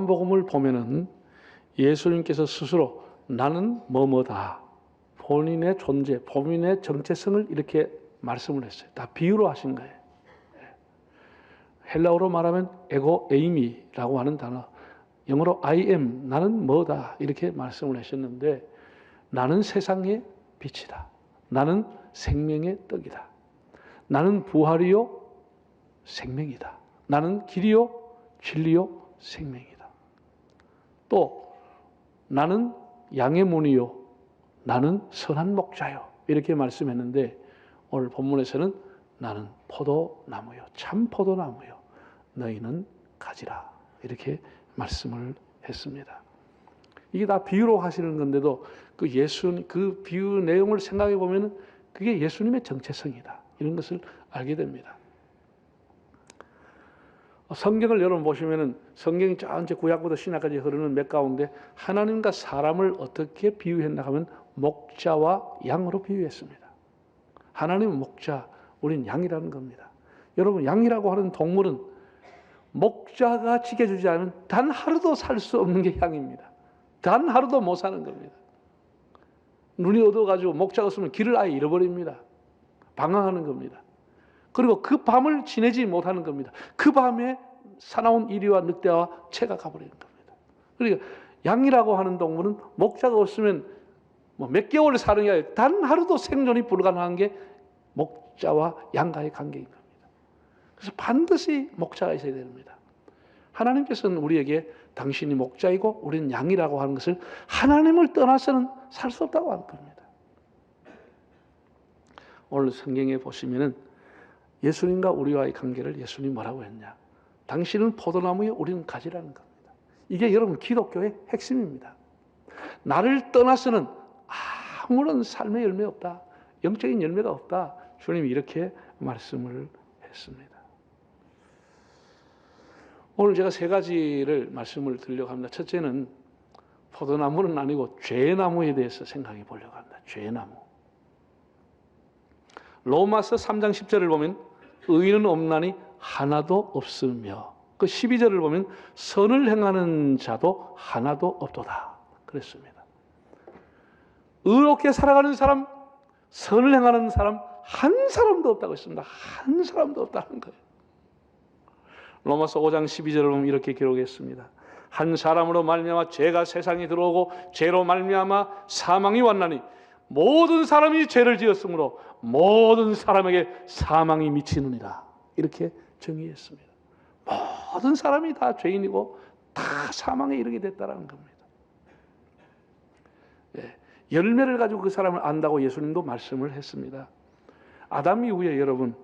요한복음을 보면은 예수님께서 스스로 나는 뭐뭐다. 본인의 존재, 본인의 정체성을 이렇게 말씀을 했어요. 다 비유로 하신 거예요. 헬라어로 말하면 에고 에이미라고 하는 단어. 영어로 I am 나는 뭐다 이렇게 말씀을 하셨는데 나는 세상의 빛이다. 나는 생명의 떡이다. 나는 부활이요 생명이다. 나는 길이요 진리요 생명이다. 또 나는 양의 문이요 나는 선한 목자요 이렇게 말씀했는데 오늘 본문에서는 나는 포도나무요 참 포도나무요 너희는 가지라 이렇게 말씀을 했습니다. 이게 다 비유로 하시는 건데도 그 예수 그 비유 내용을 생각해 보면은 그게 예수님의 정체성이다. 이런 것을 알게 됩니다. 성경을 여러분 보시면은 성경이 전체 구약부터 신약까지 흐르는 몇 가운데 하나님과 사람을 어떻게 비유했나 하면 목자와 양으로 비유했습니다. 하나님은 목자, 우린 양이라는 겁니다. 여러분 양이라고 하는 동물은 목자가 지켜주지 않으면 단 하루도 살 수 없는 게 양입니다. 단 하루도 못 사는 겁니다. 눈이 어두워가지고 목자가 없으면 길을 아예 잃어버립니다. 방황하는 겁니다. 그리고 그 밤을 지내지 못하는 겁니다. 그 밤에 사나운 이리와 늑대와 채가 가버리는 겁니다. 그러니까 양이라고 하는 동물은 목자가 없으면 뭐 몇 개월 아니라 단 하루도 생존이 불가능한 게 목자와 양과의 관계인 겁니다. 그래서 반드시 목자가 있어야 됩니다. 하나님께서는 우리에게 당신이 목자이고 우리는 양이라고 하는 것을 하나님을 떠나서는 살 수 없다고 하는 겁니다. 오늘 성경에 보시면은 예수님과 우리와의 관계를 예수님 뭐라고 했냐? 당신은 포도나무에 우리는 가지라는 겁니다. 이게 여러분 기독교의 핵심입니다. 나를 떠나서는 아무런 삶의 열매 없다. 영적인 열매가 없다. 주님이 이렇게 말씀을 했습니다. 오늘 제가 세 가지를 말씀을 드리려고 합니다. 첫째는 포도나무는 아니고 죄나무에 대해서 생각해 보려고 합니다. 죄나무. 로마서 3장 10절을 보면 의인은 없나니 하나도 없으며 그 12절을 보면 선을 행하는 자도 하나도 없도다. 그랬습니다. 의롭게 살아가는 사람, 선을 행하는 사람 한 사람도 없다고 했습니다. 한 사람도 없다는 거예요. 로마서 5장 12절을 보면 이렇게 기록했습니다. 한 사람으로 말미암아 죄가 세상에 들어오고 죄로 말미암아 사망이 왔나니 모든 사람이 죄를 지었으므로 모든 사람에게 사망이 미치느니라. 이렇게 정의했습니다. 모든 사람이 다 죄인이고 다 사망에 이르게 됐다라는 겁니다. 예, 열매를 가지고 그 사람을 안다고 예수님도 말씀을 했습니다. 아담 이후에 여러분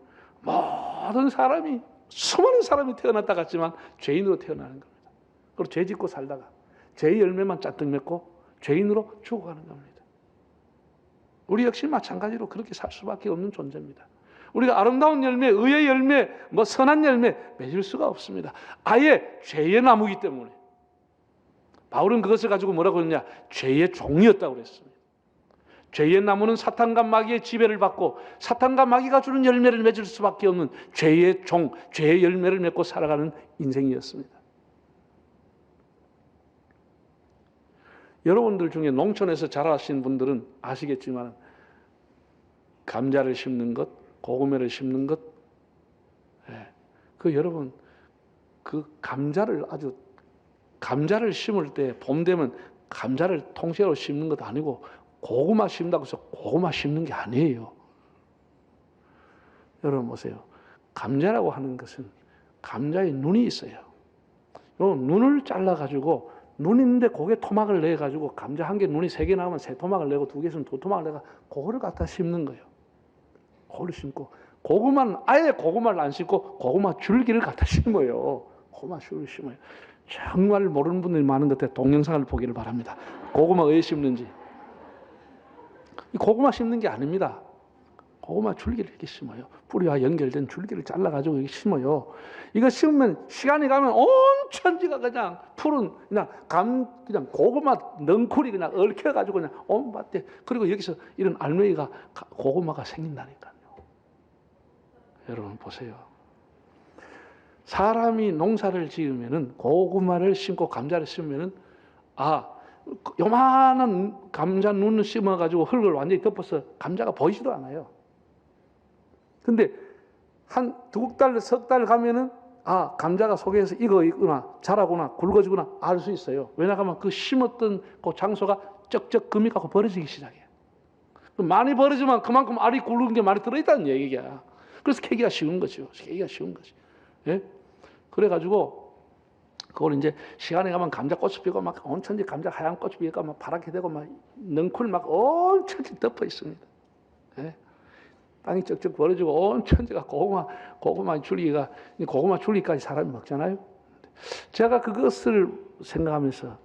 모든 사람이 수많은 사람이 태어났다 같지만 죄인으로 태어나는 겁니다. 그리고 죄 짓고 살다가 죄의 열매만 잔뜩 맺고 죄인으로 죽어가는 겁니다. 우리 역시 마찬가지로 그렇게 살 수밖에 없는 존재입니다. 우리가 아름다운 열매, 의의 열매, 뭐 선한 열매 맺을 수가 없습니다. 아예 죄의 나무기 때문에. 바울은 그것을 가지고 뭐라고 했냐? 죄의 종이었다고 그랬습니다. 죄의 나무는 사탄과 마귀의 지배를 받고 사탄과 마귀가 주는 열매를 맺을 수밖에 없는 죄의 종, 죄의 열매를 맺고 살아가는 인생이었습니다. 여러분들 중에 농촌에서 자라신 분들은 아시겠지만 감자를 심는 것, 고구마를 심는 것, 예. 그 여러분 그 감자를 아주 감자를 심을 때 봄 되면 감자를 통째로 심는 것 아니고 고구마 심다고 해서 고구마 심는 게 아니에요. 여러분 보세요. 감자라고 하는 것은 감자에 눈이 있어요. 요 눈을 잘라 가지고 눈 있는데 거기에 토막을 내 가지고 감자 한 개 눈이 세 개 나오면 세 토막을 내고 두 개 있으면 두 토막을 내가 그거를 갖다 심는 거예요. 그거를 심고 고구마는 아예 고구마를 안 심고 고구마 줄기를 갖다 심어요. 고구마 줄기를 심어요. 정말 모르는 분들이 많은 것 같아 동영상을 보기를 바랍니다. 고구마 왜 심는지. 이 고구마 심는 게 아닙니다. 고구마 줄기를 이렇게 심어요. 뿌리와 연결된 줄기를 잘라가지고 이렇게 심어요. 이거 심으면 시간이 가면 온 천지가 그냥 푸른 그냥 감 그냥 고구마 넝쿨이 그냥 얽혀가지고 그냥 온 밭에 그리고 여기서 이런 알맹이가 고구마가 생긴다니까요. 여러분 보세요. 사람이 농사를 지으면은 고구마를 심고 감자를 심으면은 아 요만한 감자 눈을 심어 가지고 흙을 완전히 덮어서 감자가 보이지도 않아요. 근데 한 두 달, 석 달 가면은 아 감자가 속에서 익어 있구나 자라구나 굵어지구나 알 수 있어요. 왜냐하면 그 심었던 그 장소가 쩍쩍 금이 갖고 벌어지기 시작해요. 많이 벌어지면 그만큼 알이 굵은 게 많이 들어있다는 얘기야. 그래서 캐기가 쉬운 거죠. 캐기가 쉬운 거지. 예? 그래가지고 그걸 이제 시간에 가면 감자 꽃이 피고 막 온천지 감자 하얀 꽃이 피고 막 파랗게 되고 막 넝쿨 막 온천지 덮어 있습니다. 예? 땅이 쩍쩍 벌어지고 온 천지가 고구마 고구마 줄기가 고구마 줄기까지 사람이 먹잖아요. 제가 그것을 생각하면서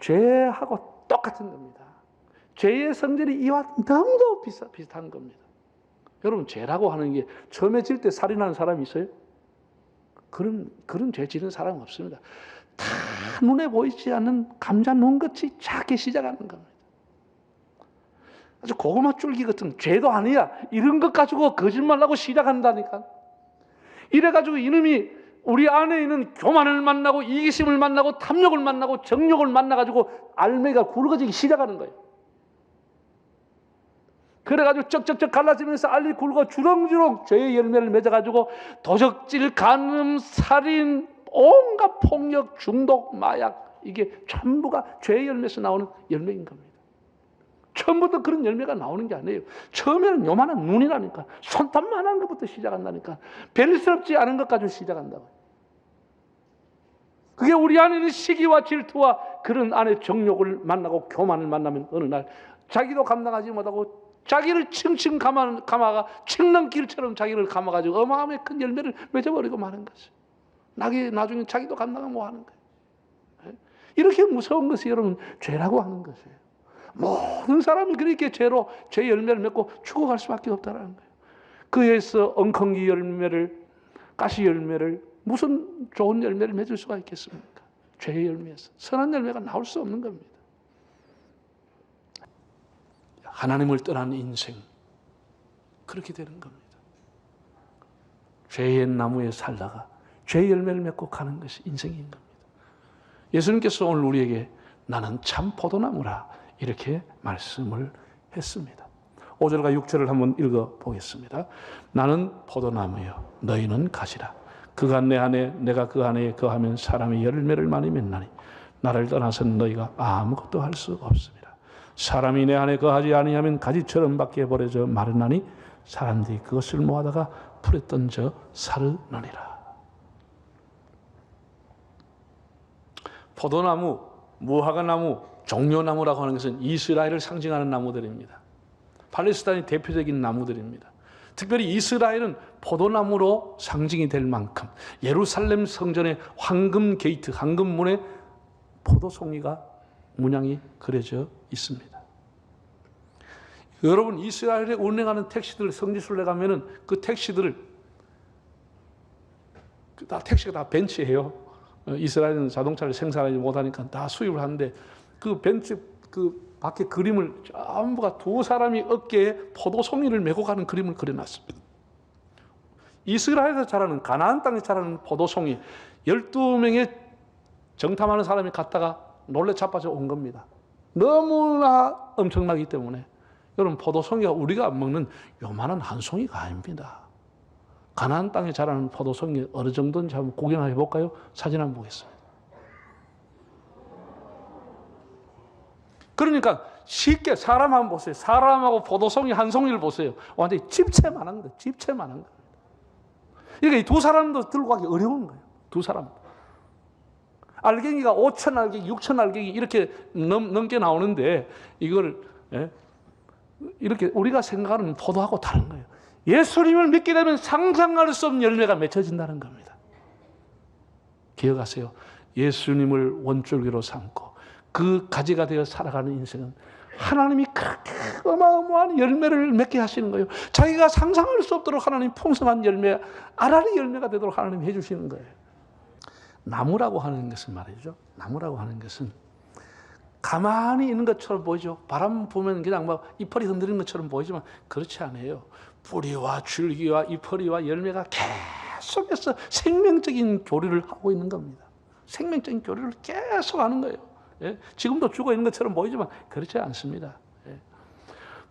죄하고 똑같은 겁니다. 죄의 성질이 이와 너무도 비슷, 비슷한 겁니다. 여러분 죄라고 하는 게 처음에 질 때 살인하는 사람이 있어요? 그런 그런 죄 지는 사람 없습니다. 다 눈에 보이지 않는 감자 눈같이 작게 시작하는 겁니다. 아주 고구마 줄기 같은 죄도 아니야. 이런 것 가지고 거짓말하고 시작한다니까. 이래가지고 이놈이 우리 안에 있는 교만을 만나고 이기심을 만나고 탐욕을 만나고 정욕을 만나가지고 알매가 굵어지기 시작하는 거예요. 그래가지고 쩍쩍쩍 갈라지면서 알이 굵어 주렁주렁 죄의 열매를 맺어가지고 도적질, 간음, 살인, 온갖 폭력, 중독, 마약 이게 전부가 죄의 열매에서 나오는 열매인 겁니다. 처음부터 그런 열매가 나오는 게 아니에요. 처음에는 요만한 눈이라니까 손톱만한 것부터 시작한다니까 별스럽지 않은 것 가지고 시작한다고. 그게 우리 안에 있는 시기와 질투와 그런 안에 정욕을 만나고 교만을 만나면 어느 날 자기도 감당하지 못하고 자기를 층층 감아, 감아가 칡넘길처럼 자기를 감아가지고 어마어마한 큰 열매를 맺어버리고 마는 거죠. 나게 나중에 자기도 감당을 못 하는 거예요. 이렇게 무서운 것이 여러분 죄라고 하는 것이에요. 모든 사람이 그렇게 죄로 죄 열매를 맺고 죽어갈 수밖에 없다는 거예요. 그에서 엉컹기 열매를 가시 열매를 무슨 좋은 열매를 맺을 수가 있겠습니까? 죄의 열매에서 선한 열매가 나올 수 없는 겁니다. 하나님을 떠난 인생 그렇게 되는 겁니다. 죄의 나무에 살다가 죄의 열매를 맺고 가는 것이 인생인 겁니다. 예수님께서 오늘 우리에게 나는 참 포도나무라 이렇게 말씀을 했습니다. 5절과 6절을 한번 읽어 보겠습니다. 나는 포도나무요 너희는 가시라. 그가 내 안에 내가 그 안에 거하면 사람이 열매를 많이 맺나니 나를 떠나서는 너희가 아무것도 할 수 없습니다. 사람이 내 안에 거하지 아니하면 가지처럼 밖에 버려져 마르나니 사람들이 그것을 모아다가 풀에 던져 사르느니라. 포도나무, 무화과나무, 종려나무라고 하는 것은 이스라엘을 상징하는 나무들입니다. 팔레스타인의 대표적인 나무들입니다. 특별히 이스라엘은 포도나무로 상징이 될 만큼 예루살렘 성전의 황금 게이트, 황금 문에 포도송이가 문양이 그려져 있습니다. 여러분 이스라엘에 운행하는 택시들 성지순례 가면은 그 택시들을 다 택시가 다 벤츠예요. 어, 이스라엘은 자동차를 생산하지 못하니까 다 수입을 하는데 그 벤츠 그 밖에 그림을 전부가 두 사람이 어깨에 포도송이를 메고 가는 그림을 그려놨습니다. 이스라엘에서 자라는 가나안 땅에 자라는 포도송이 12명의 정탐하는 사람이 갔다가 놀래 자빠져 온 겁니다. 너무나 엄청나기 때문에 여러분 포도송이가 우리가 먹는 요만한 한 송이가 아닙니다. 가나안 땅에 자라는 포도송이 어느 정도인지 한번 구경해 볼까요? 사진 한번 보겠습니다. 그러니까 쉽게 사람 한번 보세요. 사람하고 포도송이 한 송이를 보세요. 완전히 집채만한 거, 집채만한 거. 그러니까 이 두 사람도 들고 가기 어려운 거예요. 두 사람. 알갱이가 5천 알갱이, 6천 알갱이 이렇게 넘, 넘게 나오는데 이걸 예? 이렇게 우리가 생각하는 포도하고 다른 거예요. 예수님을 믿게 되면 상상할 수 없는 열매가 맺혀진다는 겁니다. 기억하세요. 예수님을 원줄기로 삼고 그 가지가 되어 살아가는 인생은 하나님이 그렇게 어마어마한 열매를 맺게 하시는 거예요. 자기가 상상할 수 없도록 하나님 풍성한 열매, 아라리 열매가 되도록 하나님 해주시는 거예요. 나무라고 하는 것은 말이죠. 나무라고 하는 것은 가만히 있는 것처럼 보이죠. 바람 보면 그냥 막 이파리 흔들리는 것처럼 보이지만 그렇지 않아요. 뿌리와 줄기와 이파리와 열매가 계속해서 생명적인 교류를 하고 있는 겁니다. 생명적인 교류를 계속 하는 거예요. 예? 지금도 죽어 있는 것처럼 보이지만 그렇지 않습니다. 예.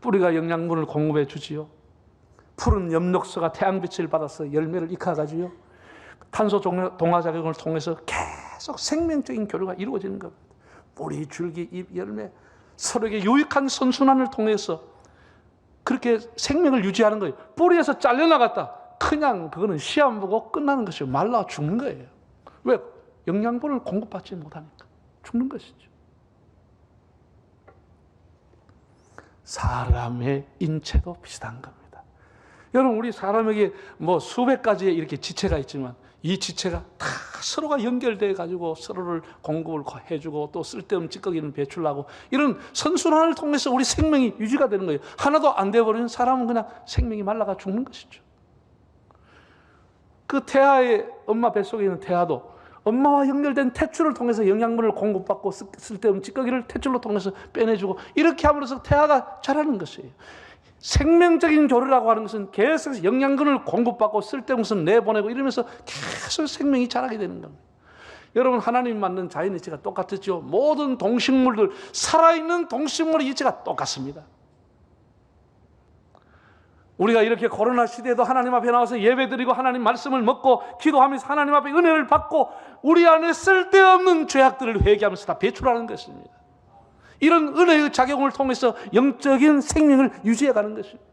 뿌리가 영양분을 공급해 주지요. 푸른 엽록소가 태양빛을 받아서 열매를 익혀가지고요. 탄소 동화- 동화 작용을 통해서 계속 생명적인 교류가 이루어지는 겁니다. 뿌리, 줄기, 잎, 열매 서로에게 유익한 선순환을 통해서 그렇게 생명을 유지하는 거예요. 뿌리에서 잘려나갔다. 그냥 그거는 시험 보고 끝나는 것이요. 말라 죽는 거예요. 왜? 영양분을 공급받지 못하니까 죽는 것이죠. 사람의 인체도 비슷한 겁니다. 여러분 우리 사람에게 뭐 수백 가지의 이렇게 지체가 있지만 이 지체가 다 서로가 연결돼 가지고 서로를 공급을 해주고 또 쓸데없는 찌꺼기는 배출하고 이런 선순환을 통해서 우리 생명이 유지가 되는 거예요. 하나도 안 돼버리는 사람은 그냥 생명이 말라가 죽는 것이죠. 그 태아의 엄마 뱃속에 있는 태아도 엄마와 연결된 태출을 통해서 영양분을 공급받고 쓸- 쓸데없는 찌꺼기를 태출로 통해서 빼내주고 이렇게 함으로써 태아가 자라는 것이에요. 생명적인 교류라고 하는 것은 계속해서 영양분을 공급받고 쓸데없는 내보내고 이러면서 계속 생명이 자라게 되는 겁니다. 여러분 하나님 만든 자연 이치가 똑같았죠. 모든 동식물들 살아있는 동식물의 이치가 똑같습니다. 우리가 이렇게 코로나 시대에도 하나님 앞에 나와서 예배드리고 하나님 말씀을 먹고 기도하면서 하나님 앞에 은혜를 받고 우리 안에 쓸데없는 죄악들을 회개하면서 다 배출하는 것입니다. 이런 은혜의 작용을 통해서 영적인 생명을 유지해가는 것입니다.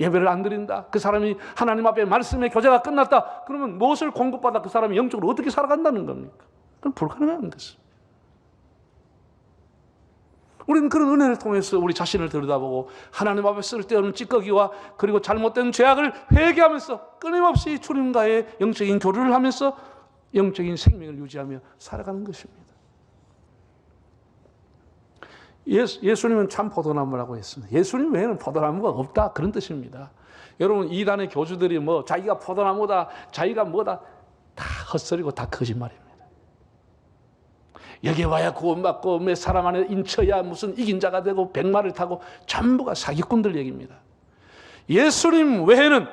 예배를 안 드린다. 그 사람이 하나님 앞에 말씀의 교제가 끝났다. 그러면 무엇을 공급받아 그 사람이 영적으로 어떻게 살아간다는 겁니까? 그건 불가능한 것입니다. 우리는 그런 은혜를 통해서 우리 자신을 들여다보고 하나님 앞에 쓸데없는 찌꺼기와 그리고 잘못된 죄악을 회개하면서 끊임없이 주님과의 영적인 교류를 하면서 영적인 생명을 유지하며 살아가는 것입니다. 예수, 예수님은 참 포도나무라고 했습니다. 예수님 외에는 포도나무가 없다 그런 뜻입니다. 여러분 이단의 교주들이 뭐 자기가 포도나무다, 자기가 뭐다 다 헛소리고 다 거짓말입니다. 여기 와야 구원받고 매 사람 안에 인쳐야 무슨 이긴 자가 되고 백마를 타고 전부가 사기꾼들 얘기입니다. 예수님 외에는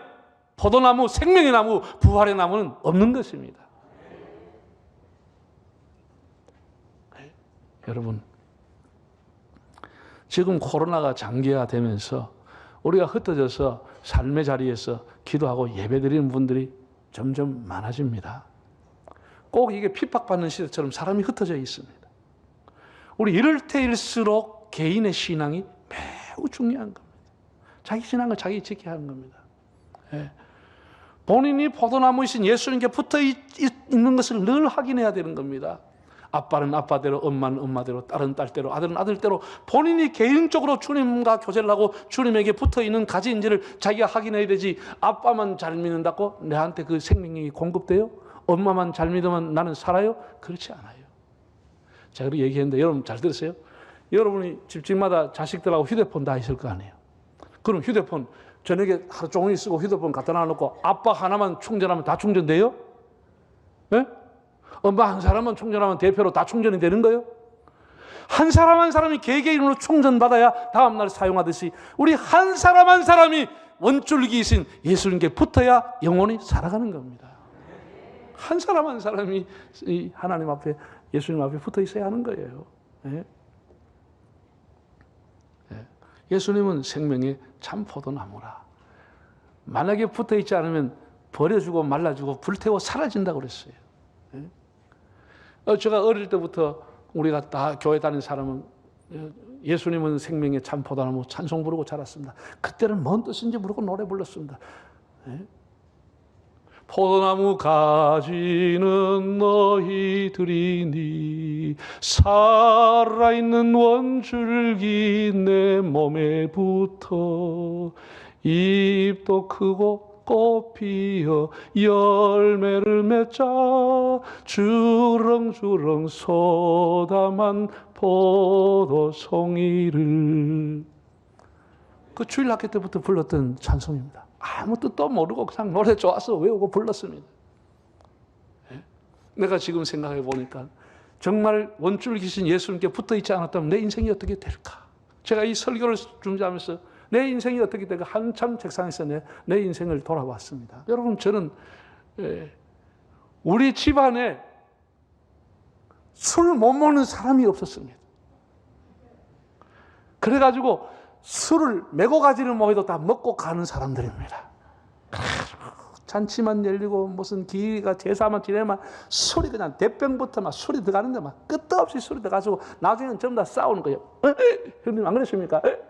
포도나무, 생명의 나무, 부활의 나무는 없는 것입니다. 네. 여러분, 지금 코로나가 장기화되면서 우리가 흩어져서 삶의 자리에서 기도하고 예배드리는 분들이 점점 많아집니다. 꼭 이게 핍박받는 시대처럼 사람이 흩어져 있습니다. 우리 이럴 때일수록 개인의 신앙이 매우 중요한 겁니다. 자기 신앙을 자기 지켜야 하는 겁니다. 예. 본인이 포도나무이신 예수님께 붙어 있, 는 것을 늘 확인해야 되는 겁니다. 아빠는 아빠대로, 엄마는 엄마대로, 딸은 딸대로, 아들은 아들대로 본인이 개인적으로 주님과 교제를 하고 주님에게 붙어 있는 가지인지를 자기가 확인해야 되지. 아빠만 잘 믿는다고 내한테 그 생명이 공급돼요? 엄마만 잘 믿으면 나는 살아요? 그렇지 않아요. 제가 그렇게 얘기했는데 여러분 잘 들으세요? 여러분이 집집마다 자식들하고 휴대폰 다 있을 거 아니에요. 그럼 휴대폰 저녁에 하루 종일 쓰고 휴대폰 갖다 놔놓고 아빠 하나만 충전하면 다 충전돼요? 예? 엄마 한 사람만 충전하면 대표로 다 충전이 되는 거예요? 한 사람 한 사람이 개개인으로 충전받아야 다음날 사용하듯이 우리 한 사람 한 사람이 원줄기이신 예수님께 붙어야 영혼이 살아가는 겁니다. 한 사람 한 사람이 이 하나님 앞에 예수님 앞에 붙어 있어야 하는 거예요. 예? 예. 예수님은 생명의 참 포도나무라. 만약에 붙어 있지 않으면 버려주고 말라주고 불태워 사라진다고 그랬어요. 예? 어, 제가 어릴 때부터 우리가 다 교회 다닌 사람은 예, 예수님은 생명의 참 포도나무 찬송 부르고 자랐습니다. 그때는 뭔 뜻인지 모르고 노래 불렀습니다. 예? 포도나무 가지는 너희들이니 살아있는 원줄기 내 몸에 붙어 잎도 크고 꽃 피어 열매를 맺자 주렁주렁 소담한 포도송이를 그 주일 학교 때부터 불렀던 찬송입니다. 아무 뜻도 모르고 그냥 노래 좋아서 외우고 불렀습니다. 예? 내가 지금 생각해 보니까 정말 원줄기신 예수님께 붙어 있지 않았다면 내 인생이 어떻게 될까? 제가 이 설교를 준비하면서 내 인생이 어떻게 될까 한참 책상에서 내, 내 인생을 돌아봤습니다. 여러분 저는 에, 우리 집안에 술 못 먹는 사람이 없었습니다. 그래가지고 술을 메고 가지는 뭐해도 다 먹고 가는 사람들입니다. 잔치만 열리고 무슨 기가 제사만 지내면 술이 그냥 대병부터 막 술이 들어가는데 막 끝도 없이 술이 들어가지고 나중에는 전부 다 싸우는 거예요. 에? 에? 형님 안 그랬습니까? 에?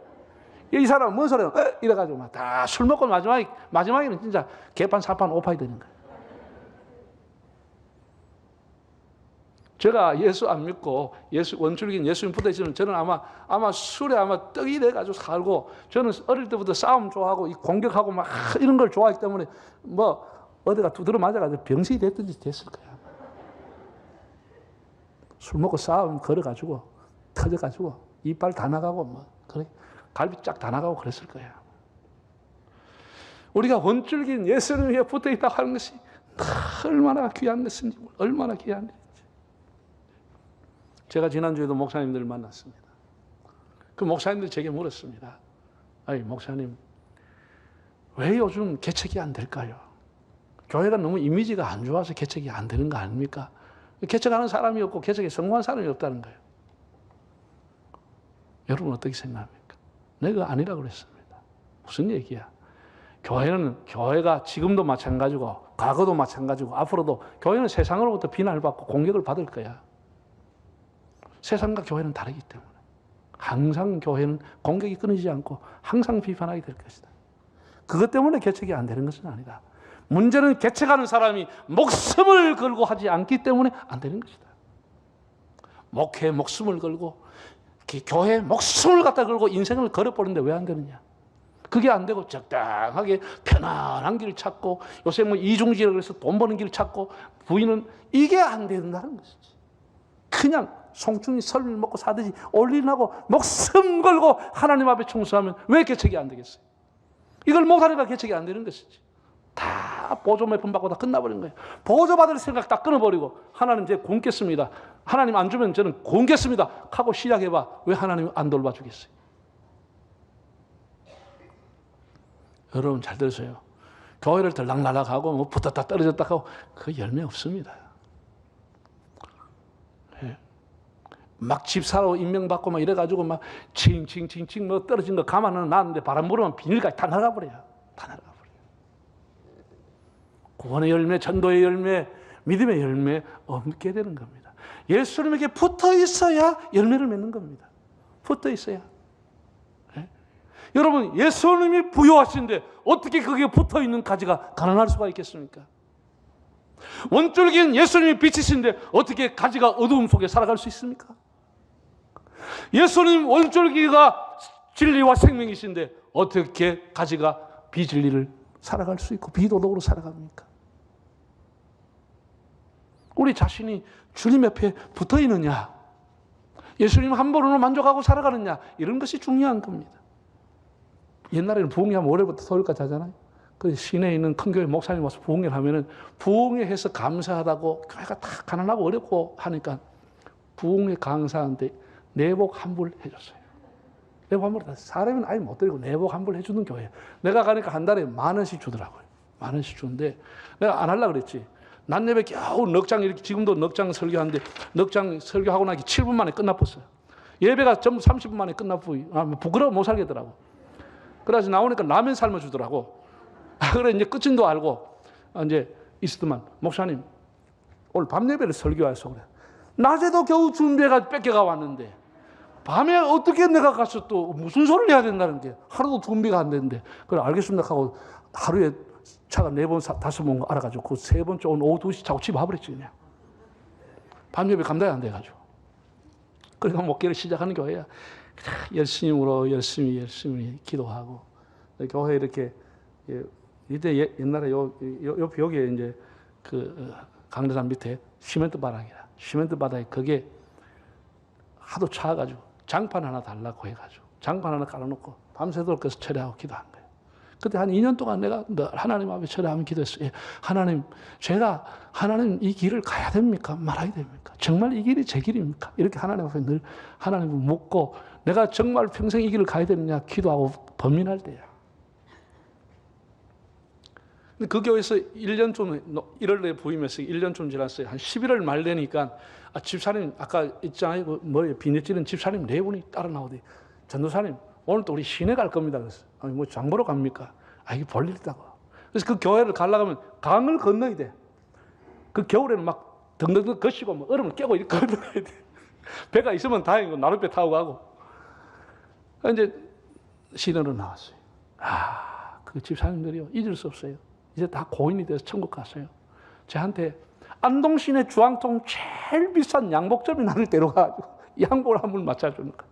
이 사람은 뭔 소리야? 에? 이래가지고 막 다 술 먹고 마지막에 마지막에는 진짜 개판 사판 오파이 되는 거예요. 제가 예수 안 믿고 예수 원줄긴 예수님 붙어 있으면 저는 아마 아마 술에 아마 떡이 돼 가지고 살고 저는 어릴 때부터 싸움 좋아하고 이 공격하고 막 이런 걸 좋아하기 때문에 뭐 어디가 두드러 맞아 가지고 병신이 됐든지 됐을 거야. 술 먹고 싸움 걸어 가지고 터져 가지고 이빨 다 나가고 뭐 그래 갈비 쫙 다 나가고 그랬을 거야. 우리가 원줄긴 예수님 위에 붙어 있다고 하는 것이 얼마나 귀한 것인지 얼마나 귀한 것 제가 지난주에도 목사님들을 만났습니다. 그 목사님들 제게 물었습니다. 아니, 목사님, 왜 요즘 개척이 안 될까요? 교회가 너무 이미지가 안 좋아서 개척이 안 되는 거 아닙니까? 개척하는 사람이 없고 개척에 성공한 사람이 없다는 거예요. 여러분 어떻게 생각합니까? 내가 아니라고 그랬습니다. 무슨 얘기야? 교회는 교회가 지금도 마찬가지고 과거도 마찬가지고 앞으로도 교회는 세상으로부터 비난을 받고 공격을 받을 거야. 세상과 교회는 다르기 때문에 항상 교회는 공격이 끊이지 않고 항상 비판하게 될 것이다. 그것 때문에 개척이 안 되는 것은 아니다. 문제는 개척하는 사람이 목숨을 걸고 하지 않기 때문에 안 되는 것이다. 목회 목숨을 걸고 교회 목숨을 갖다 걸고 인생을 걸어버리는데 왜 안 되느냐? 그게 안 되고 적당하게 편안한 길을 찾고 요새 뭐 이중지라 그래서 돈 버는 길을 찾고 부인은 이게 안 된다는 것이지. 그냥 송충이 설을 먹고 사듯이 올린하고 목숨 걸고 하나님 앞에 충성하면 왜 개척이 안 되겠어요? 이걸 못하니까 개척이 안 되는 것이지. 다 보조 몇푼 받고 다 끝나버린 거예요. 보조 받을 생각 다 끊어버리고 하나님 이제 굶겠습니다. 하나님 안 주면 저는 굶겠습니다. 하고 시작해봐. 왜 하나님 안 돌봐주겠어요? 여러분 잘 들으세요. 교회를 들락날락하고 뭐 붙었다 떨어졌다 하고 그 열매 없습니다. 막 집 사러 임명받고 막 이래가지고 막 칭칭칭칭 뭐 떨어진 거 가만은 놨는데 바람 불으면 비닐까지 다 날아버려요. 다 날아버려요. 구원의 열매, 전도의 열매, 믿음의 열매 없게 되는 겁니다. 예수님에게 붙어 있어야 열매를 맺는 겁니다. 붙어 있어야. 네? 여러분, 예수님이 부여하신데 어떻게 거기에 붙어 있는 가지가 가난할 수가 있겠습니까? 원줄기는 예수님이 빛이신데 어떻게 가지가 어두움 속에 살아갈 수 있습니까? 예수님 원줄기가 진리와 생명이신데 어떻게 가지가 비진리를 살아갈 수 있고 비도덕으로 살아갑니까? 우리 자신이 주님 옆에 붙어 있느냐? 예수님 한 번으로 만족하고 살아가느냐? 이런 것이 중요한 겁니다. 옛날에는 부흥회하면 월요일부터 토요일까지 하잖아요. 그 시내에 있는 큰 교회 목사님 와서 부흥회를 하면은 부흥회 해서 감사하다고 교회가 다 가난하고 어렵고 하니까 부흥회 강사한테 내복 환불 해줬어요. 내복 환불 사람은 아예 못 드리고 내복 환불 해주는 교회. 내가 가니까 한 달에 만 원씩 주더라고요. 만 원씩 주는데 내가 안 할라 그랬지. 난 예배 겨우 넉장 이렇게 지금도 넉장 설교하는데 넉장 설교하고 나기 7분 만에 끝나버렸어요. 예배가 전부 30분 만에 끝나고 아, 뭐 부끄러워 못 살겠더라고. 그래서 나오니까 라면 삶아 주더라고. 그래 이제 끝인도 알고 이제 있었더만 목사님 오늘 밤 예배를 설교해서 그래. 낮에도 겨우 준비해가 뺏겨가 왔는데 밤에 어떻게 내가 가서 또 무슨 소리를 해야 된다는 게 하루도 준비가 안 되는데 그래 알겠습니다 하고 하루에 차가 네 번 다섯 번 알아가지고 그 세 번째 오늘 오후 2시 차고 집에 와버렸지 그냥. 밤 예배 감당이 안 돼가지고. 그러니까 목회를 시작하는 교회야 열심히 울어 열심히 열심히 기도하고. 교회 이렇게 예, 이때 옛날에 요, 요, 요 벽에 이제 그 어, 강대산 밑에 시멘트 바닥이라. 시멘트 바닥에 그게 하도 차가지고 장판 하나 달라고 해가지고 장판 하나 깔아놓고 밤새도록 그래서 철회하고 기도한 거예요. 그때 한 2년 동안 내가 늘 하나님 앞에 철회하면 기도했어요. 예, 하나님, 제가 하나님 이 길을 가야 됩니까? 말아야 됩니까? 정말 이 길이 제 길입니까? 이렇게 하나님 앞에 늘 하나님을 묻고 내가 정말 평생 이 길을 가야 되느냐 기도하고 범민할 때야. 근데 그 교회에서 1년 좀 1월에 부임해서 1년 좀 지났어요. 한 11월 말 되니까 아, 집사님 아까 있잖아요. 그 머리에 비닐 찌른 집사님 네 분이 따라 나오더니 전도사님 오늘 또 우리 시내 갈 겁니다. 그래서 아니 뭐 장보러 갑니까? 아 이게 볼일 있다고. 그래서 그 교회를 가려면 강을 건너야 돼. 그 겨울에는 막 덩덩덩 거시고 뭐 얼음을 깨고 이렇게 건너야 돼. 배가 있으면 다행이고 나룻배 타고 가고. 이제 시내로 나왔어요. 아, 그 집사님들이요 잊을 수 없어요. 이제 다 고인이 돼서 천국 갔어요. 저한테 안동 시내 주황통 제일 비싼 양복점이 나를 데려가지고 양복을 한 번 맞춰주는 거야.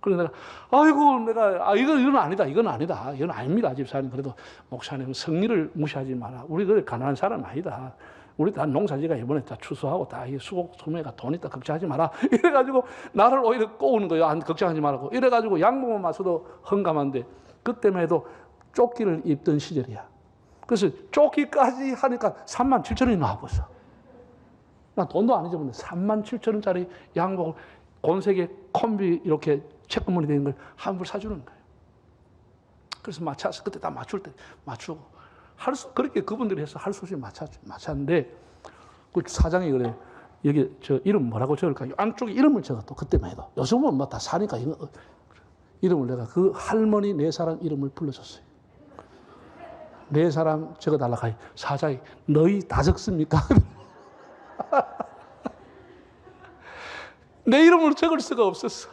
그래서 내가 아이고 내가 아 이거 이건 아니다 이건 아니다. 이건 아닙니다 집사님. 그래도 목사님 성리를 무시하지 마라. 우리 그 가난한 사람 아니다. 우리 다 농사지가 이번에 다 추수하고 다이 수곡 소매가 돈 있다 걱정하지 마라. 이래가지고 나를 오히려 꼬우는 거예요. 안 걱정하지 말라고. 이래가지고 양복만 맞춰도 헝감한데 그때만 해도 조끼를 입던 시절이야 그래서 조끼까지 하니까 3만 7천 원이 나와버렸어 나 돈도 안 잊어버렸는데 3만 7천 원짜리 양복을 곤색의 콤비 이렇게 체크무늬 되는 걸한벌 사주는 거예요. 그래서 맞춰서 그때 다 맞출 때 맞추고 할 수, 그렇게 그분들이 해서 할 수 없이 맞췄, 맞췄는데 그 사장이 그래 여기 저 이름 뭐라고 적을까요? 안쪽에 이름을 적었또 그때만 해도 요즘은 뭐다 사니까 이거 어, 이름을 내가 그 할머니 네 사람 이름을 불러줬어요. 네 사람 적어달라 가요. 사장이 너희 다 적습니까? 내 이름을 적을 수가 없었어.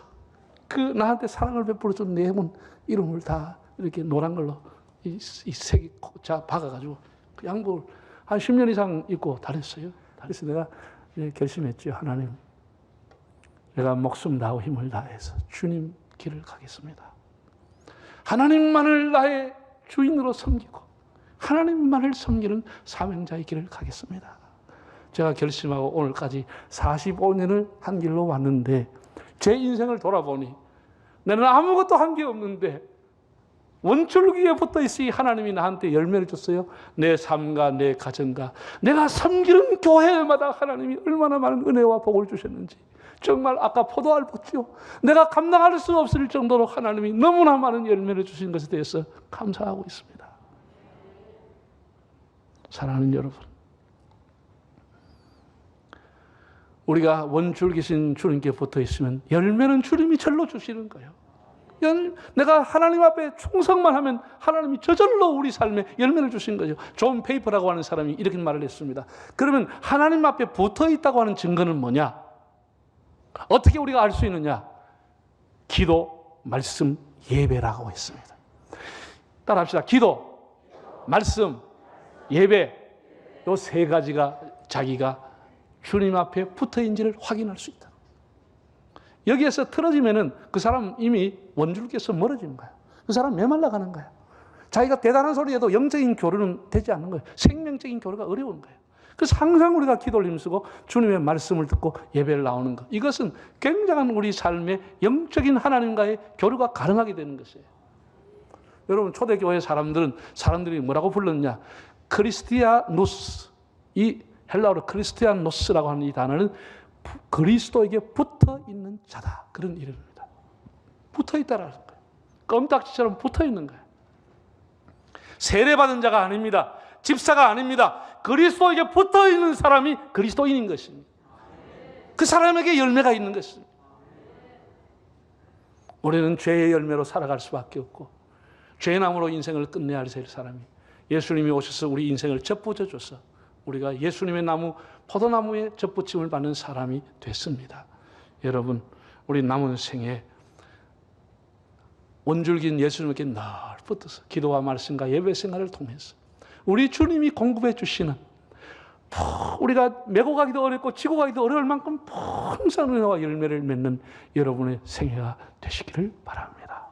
그 나한테 사랑을 베풀어 준 네분 이름을 다 이렇게 노란 걸로 이, 이 색이 자 박아가지고 그 양복을 한 10년 이상 입고 다녔어요. 그래서 내가 결심했죠. 하나님, 내가 목숨 다하고 힘을 다해서 주님 길을 가겠습니다. 하나님만을 나의 주인으로 섬기고 하나님만을 섬기는 사명자의 길을 가겠습니다. 제가 결심하고 오늘까지 45년을 한 길로 왔는데 제 인생을 돌아보니 나는 아무것도 한 게 없는데 원줄기에 붙어 있으니 하나님이 나한테 열매를 줬어요. 내 삶과 내 가정과 내가 섬기는 교회마다 하나님이 얼마나 많은 은혜와 복을 주셨는지 정말 아까 포도알 붓죠. 내가 감당할 수 없을 정도로 하나님이 너무나 많은 열매를 주신 것에 대해서 감사하고 있습니다. 사랑하는 여러분, 우리가 원줄기신 주님께 붙어 있으면 열매는 주님이 절로 주시는 거예요. 내가 하나님 앞에 충성만 하면 하나님이 저절로 우리 삶에 열매를 주신 거죠. 존 페이퍼라고 하는 사람이 이렇게 말을 했습니다. 그러면 하나님 앞에 붙어 있다고 하는 증거는 뭐냐? 어떻게 우리가 알 수 있느냐? 기도, 말씀, 예배라고 했습니다. 따라 합시다. 기도, 말씀, 예배. 요세 가지가 자기가 주님 앞에 붙어 있는지를 확인할 수 있다. 여기에서 틀어지면은 그 사람 이미 원줄께서 멀어지는 거야. 그 사람 메말라 가는 거야. 자기가 대단한 소리 해도 영적인 교류는 되지 않는 거예요. 생명적인 교류가 어려운 거예요. 그래서 항상 우리가 기도를 힘쓰고 주님의 말씀을 듣고 예배를 나오는 것. 이것은 굉장한 우리 삶의 영적인 하나님과의 교류가 가능하게 되는 것이에요. 여러분, 초대교회 사람들은 사람들이 뭐라고 불렀냐? 크리스티아노스. 이 헬라어로 크리스티아노스라고 하는 이 단어는 그리스도에게 붙어 있는 자다. 그런 이름입니다. 붙어 있다라는 거예요. 껌딱지처럼 붙어 있는 거예요. 세례받은 자가 아닙니다. 집사가 아닙니다. 그리스도에게 붙어 있는 사람이 그리스도인인 것입니다. 그 사람에게 열매가 있는 것입니다. 우리는 죄의 열매로 살아갈 수밖에 없고 죄나무로 인생을 끝내야 할 사람이 예수님이 오셔서 우리 인생을 접붙여 줘서 우리가 예수님의 나무 포도나무에 접붙임을 받는 사람이 됐습니다. 여러분, 우리 남은 생에 원줄긴 예수님께 늘 붙어서 기도와 말씀과 예배 생활을 통해서 우리 주님이 공급해 주시는 우리가 메고 가기도 어렵고 지고 가기도 어려울 만큼 풍성한 은혜와 열매를 맺는 여러분의 생애가 되시기를 바랍니다.